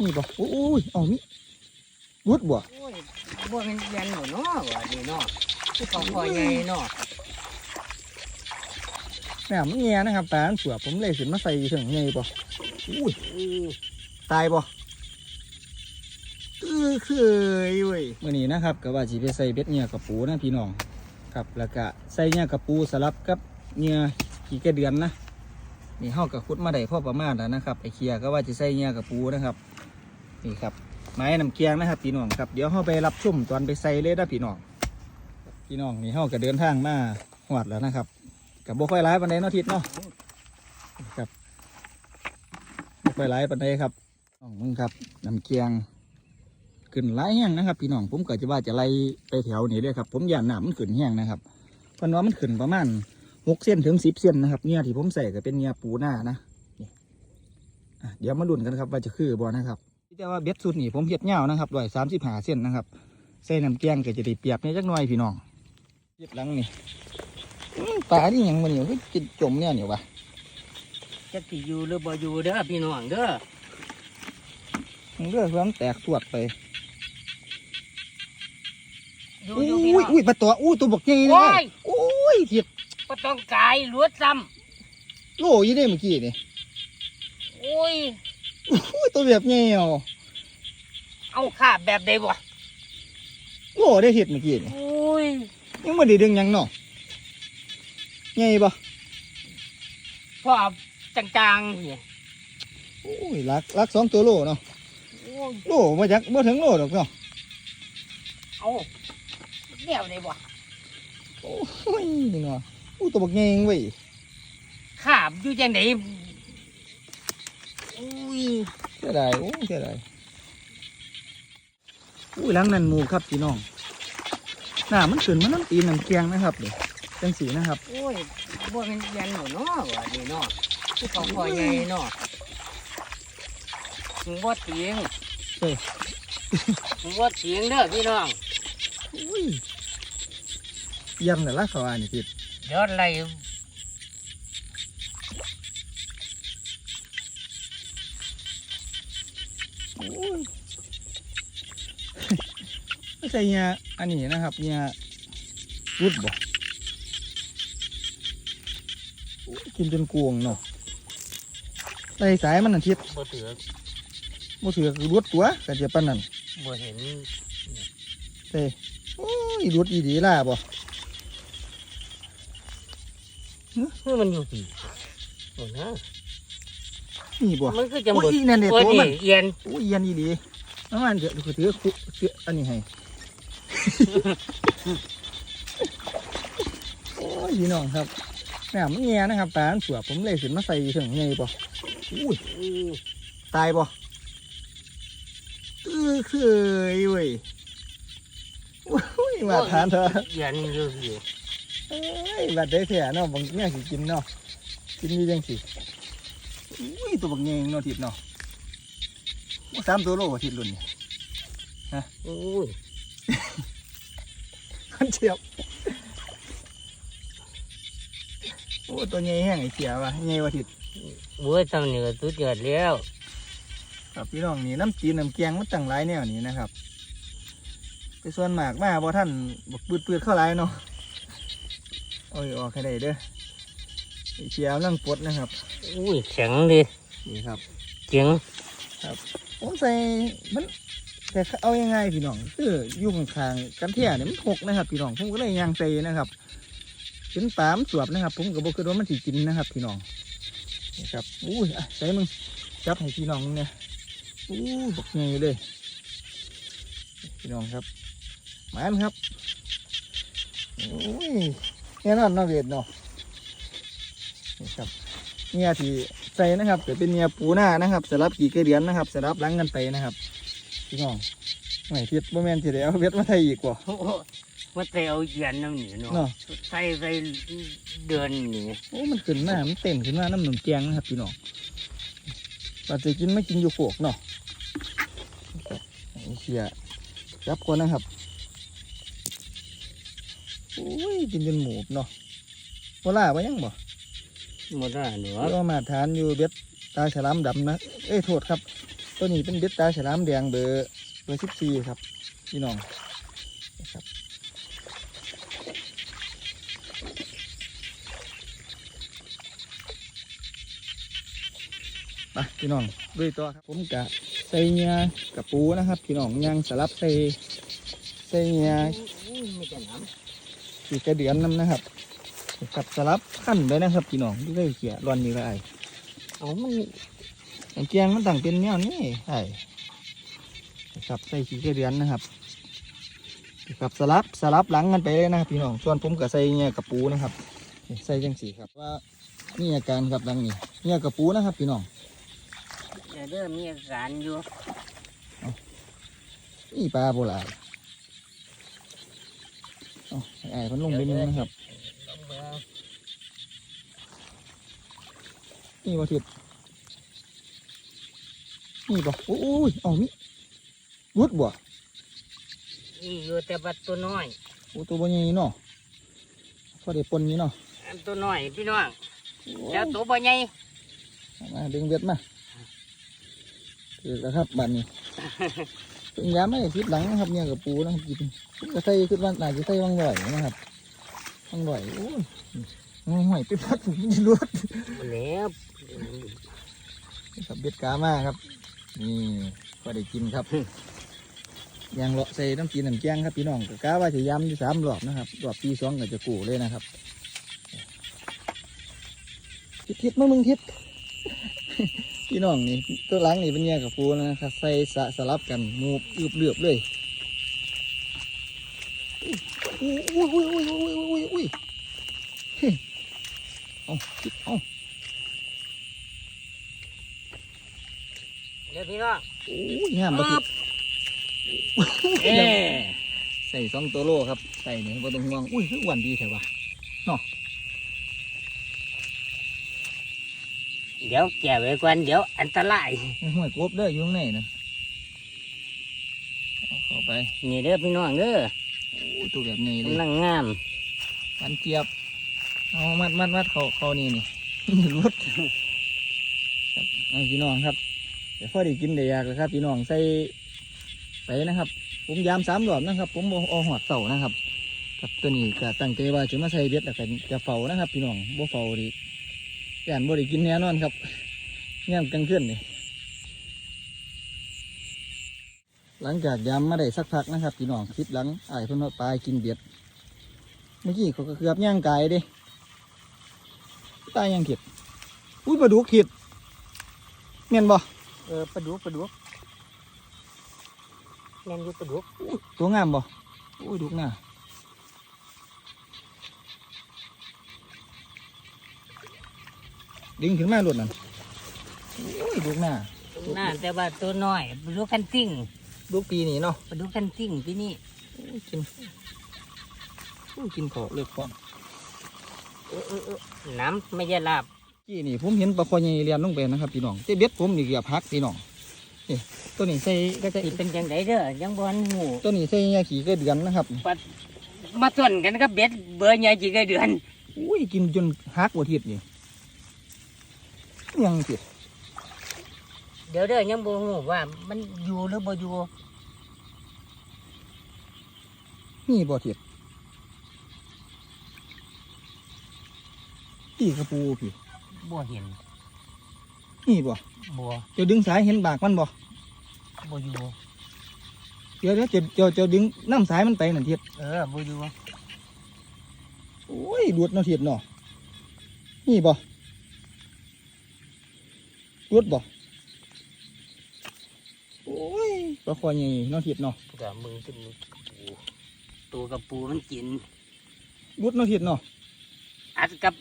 นี่บ่โอ้ยเอามีรุดบ่โอ้ยบ่เป็นเรียนหนูเนาะว่านี่เนาะคือเขาคอยใหญ่เนาะแหม่มันแง่นะครับปลามันสวบผมเลยสิมาใส่ถึงไงบ่อุ้ยอือตายบ่เออเคยเว้ยมื้อนี้นะครับก็ว่าสิไปใส่เบ็ดเหงื่อกับปูนะพี่น้องครับแล้วก็ใส่เหงื่อกับปูสลับกับเหงื่อขี้กระเดือนนะนี่เฮาก็ขุดมาได้พอประมาณแล้วนะครับไอ้เคลียร์ก็ว่าจะใส่เหงื่อกับปูนะครับ นี่ครับไม้น้ำเกียงนะครับพี่น้องครับเดี๋ยวเฮาไปรับชุ่มตอนไปใส่เลยนะพี่น้องพี่น้องนี่เฮาก็เดินทางมาหอดแล้วนะครับกับบ่ค่อยร้ายปานใดเนาะทิศเนาะครับบ่ไปหลายปันไดครับน้องมึงครับน้ำเกียงขึ้นหลายแห้งนะครับ พี่น้องผมเก็จะว่าจะไล่ไปแถวนี้เลยครับ ผมย่านน้ำมันขึ้นแห้งนะครับเพราะว่ามันขึ้นประมาณหกเส้นถึงสิบเส้นนะครับเนี่ยที่ผมใส่ก็เป็นเนี่ยปูหน้านะนี่อะเดี๋ยวมาลุ้นกันครับว่าจะคือบ่นะครับ แต่ว่าเบ็ดสุดนี่ผมเห็ดเงาวนะครับร้อยสามสิบห้าเส้นนะครับใส่น้ำเกียงก็จะได้เปรียบในจักหน่อยพี่น้องเย็บหลังนี่อื้อปลานี่หยังมันนี่คือกินจมเนี่ยเนี่ยวะจักสิอยู่หรือบ่อยู่เด้อพี่น้องเด้อมันเลือดเพื่อมนแตกสวดไปอยู่อุ้อยู่พี่ยน้องอุ้ยปลาตัวอุ้ยตัวบกใหญ่เลโอ้ยยโอ้ยเทียบบ่ต้องกายลวดซ้โลยี่ได้เมื่อกี้นี่ำโอ้ย อุ้ยตัวแบบใหญ่เอาเอาขาบแบบใดบ่โลได้เห็ดเมื่อกี้นี่โอ้ยยังไม่ได้ดึงหยังเนาะใหญ่ปะพอจางๆนี่โอ้ยลักลักสองตัวโลเนาะโอ้ยโลมาจากบ่ถึงโลหรอกเนาะเอาเดี่ยวได้บ่โอ้ยนี่เนาะอู้ตัวบกใหญ่เว้ยขาบอยู่จังได อุ้ยเสียดายโอ้ยเสียดายอุ้ยหลังนั่นหมูครับพี่น้องหน้ามันขึ้นมันน้ำตีนน้ำเกียงนะครับเดี๋ยวจังสีนะครับโอ้ยบ่เป็นเรียนหนูเนาะว่านี่เนาะคือเขาคอยใหญ่เนาะมึงบ่เตียงเอ้ยมึงบ่เตียงเด้อพี่น้องอุ้ยเยี่ยมแต่ละเขาอันนี้พี่เดี๋ยวไล่ ไม่ใช่เนี่ยอันนี้นะครับเนี่ยรุดบ่โอ้ยกินจนกวงเนาะไต่สายมันนั่นทิศบ่ถือบ่ถือคือรุดตัวกันจะปานนั้นบ่เห็นเต้โอ้ยรุดอีดีล่ะบ่เฮ้ยมันอยู่ที่โอ้นะนี่บ่มันก็จะโอ้บ่ยนั่นเด็ดโอ้ยตัวมันนี่เอียนโอ้ยเย็นอีดีน้ำมันเดี๋ยวถือคุเสืออันนี้ให้ โอ้ยพี่น้องครับแหม่มันแง่นะครับปลาอันสวบผมเลยสิมาใส่ถึงไงบ่อุ้ยอือตายบ่เออเคยเว้ยโอ้ยมาทานเถอะเอียนอยู่ที่เอ้ยบัดได้เถอะเนาะบางเนี่ยสิกินเนาะกินมีจังสิอุ้ยตัวบักเงงเนาะทิพย์เนาะโอ้สามตัวโลกว่าทิพย์รุ่นนี่โอ้ยคน เชียบโอ้ตัวใหญ่แห้งไอ้เสียว่ะใหญ่กว่าทิพย์โอ้ยทำนี่ก็สุดยอดแล้วครับพี่น้องนี่น้ำจีนน้ำเกียงมันตั้งหลายแนวนี้นะครับไปส่วนมากมาบ่ท่านบอกปืดปืดๆเข้าหลายเนาะโอ้ยออกให้ได้เด้อไอ้เชียร์นั่งปลดนะครับ อุ้ยแข็งดินี่ครับเจ๋งผมใส่มัน แต่เอายังไงพี่น้องคืออยู่ข้างๆกันเที่ยเนี่ยมันหกนะครับ พี่น้องผมก็เลยยางใส่นะครับเป็นปามสวบนะครับ ผมก็บอกคือว่ามันสิกินนะครับ พี่น้องนี่ครับอู้ยใส่มึงจับให้พี่น้องเนี่ยอู้บอกไงเลยพี่น้องครับมานครับโอ้ยแน่ยนอนเนาเวทเนาะนี่ครับเนี่ยที่ใส่นะครับจะเป็นเนียปูหน้านะครับสลับกี่กระเดียนนะครับสลับล้างกันไปนะครับ พี่น้องไม่เพียดบ่แม่นที่ได้เอาเพียดมาไทยอีกว่าโอ้โหมาเตเอาเอียนน้ำนี่เนาะเนาะใส่ใส่เดือนนี่โอ้มันขึ้นมามันเต็มขึ้นมาน้ำหนุ่มแกงนะครับพี่น้องเราจะกินไม่กินอยู่โขกเนาะไอ้เชียจับก่อนนะครับโอ้ยกินเป็นหมูเนาะโบล่าไว้ยังบ่หมดแล้วหนูก็มาทานอยู่เบ็ดตาฉลามดำนะ เอ้ยโทษครับ ตัวนี้เป็นเบ็ดตาฉลามแดงเบอร์เบอร์สิบสี่ครับพี่น้องนะครับไปพี่น้องด้วยตัวครับผมกะใส่เงียกับปูนะครับ พี่น้องยังสลับใส่ใส่เงี้ยขี่กระเดือนน้ำนะครับกับสลับขั้นไปนะครับ พี่น้องดูได้เขียร้อนนี่ละไอ้เอามัน แต่แกงมันต่างเป็นแนวนี้ใช่ครับใส่ขี้กระเดือนนะครับกับสลับสลับหลังกันไปเลยนะครับพี่น้องส่วนผมก็ใส่เงียกับปูนะครับนี่ใส่จังสีครับว่านี่อาการครับหลังนี้เงียกับปูนะครับพี่น้องเดี๋ยวเด้อมีอาการอยู่นี่ปลาโบราณเอาให้ไอ้มันลงไปนึงนะครับลองเบิ่งนี่วาทิ ตนี่บ่โอ้ยเอามิรุดบ่นี่อยู่แต่บัดตัวน้อย โอ้ตัวบ่ใหญ่เนาะพอได้ปนนี่เนาะอันตัวน้อยพี่น้องแล้วตัวบ่ใหญ่เอามาดึงเบ็ดมาถือแล้วครับบัดนี้เป็นยามไม่ทิศหลังนะครับเนี่ยกับปูนะครับกินผมก็ใส่ขึ้นวันอาจจะใส่วังหน่อยนะครับวังหน่อยโอ้ยงงหอยไปพัดผมจะรวดมาแล้วครับเบ็ดกามาครับ นี่ก็ได้กินครับยางเลาะใส่น้ำจีนน้ำแกงครับพี่น้องก็กาว่าจะย้ำอยู่สามรอบนะครับรอบที่สองก็จะกูเลยนะครับทิศทิศมามึงทิศพี่น้องนี่ตัวหลังนี่เป็นแยกกับปูนะครับใส่สะสลับกันหมูอืบเลือบเลยอุ้ยอุ้ยอุ้ยอุ้ยอุ้ยอุ้ยอุ้ยเฮ้ยเอาเอา ดี๋ยวพี่น้องโอ้ยงามบ่ทิศเอ๊ะใส่สองตัวโลครับใส่เนี่ยบ่ต้องห่วงอุ้ยคืออ้วนดีแถววะเดี๋ยวแก่ไว้ก่อนเดี๋ยวอันตรายห้วยกบเด้ออยู่ข้างในนะเอาเข้าไปนี่เด้อพี่น้องเด้อโอ้ยตัวแบบนี้เลยกำลังงามปันเจี๊ยบเอามัดมัดมัดเขาเขานี่นี่รุดครับเอาพี่น้องครับ เดี๋ยวพ่อได้กินได้อยากเลยครับพี่น้องใส่ไปนะครับ ผมยามสามรอบนะครับ ผมเอาหอดเสานะครับครับตัวนี้ก็ตั้งใจว่าจะมาใส่เบ็ดแล้วก็จะเฝ้านะครับ พี่น้องบ่เฝ้าดิย่นบ่ได้กินแน่นอนครับยามกลางคืนนี่หลังจากยามมาได้สักพักนะครับ พี่น้องคลิปหลังไอ้เพิ่นว่าปลากินเบ็ดเมื่อกี้เขาก็เกือบย่างกายด้ตายยังเข็ดอุ้ยปลาดุกเข็ดเมียนบ่ เออปลาดุกปลาดุกแม่นอยู่ปลาดุกอุ้ยตัวงามบ่อุ้ยดุกหน้าดึงขึ้นมาหลุดนั่นอุ้ยดุกหน้าน่าแต่ว่าตัวน้อยปลาดุกคันติ้งดุกปีนี้เนาะปลาดุกคันติ้งพี่นี่อุ้ยกินอุ้ยกินขอเลือกฟองเออเออเออน้ำไม่ใช่ลาบ กี้นี่ผมเห็นปลาคอใหญ่เรียนลงไปนะครับพี่น้องแต่เบ็ดผมนี่เกือบหักพี่น้องนี่ตัวนี้ใส่ก็จะสิเป็นจังไดเด้อยังบอลหูตัวนี้ใส่ยาขี่ก็เดือนนะครับมาส่วนกันกับเบ็ดเบอร์ใหญ่จีกเดือนอุ้ยกินจนหักหัวทิศนี่ยังติดเดี๋ยวเด้อยังบ่หูว่า มันอยู่หรือบ่อยู่นี่บ่ทิศพี่กระปูพี่ บ่เห็นนี่บ่บ่เจะดึงสายเห็นบากมันบ่บ่อยู่เดี๋ยวเดี๋ยวจะจะจะดึงน้ำสายมันไปนั่นทิศเออบ่อยู่โอ้ยดูดเนาะทิศเนาะนี่บ่ดูดบ่โอ้ยปลาคอใหญ่เนาะทิศเนาะกับมึงเป็นปูตัวกับปูมันกินดูดเนาะทิศเนาะอัดกับ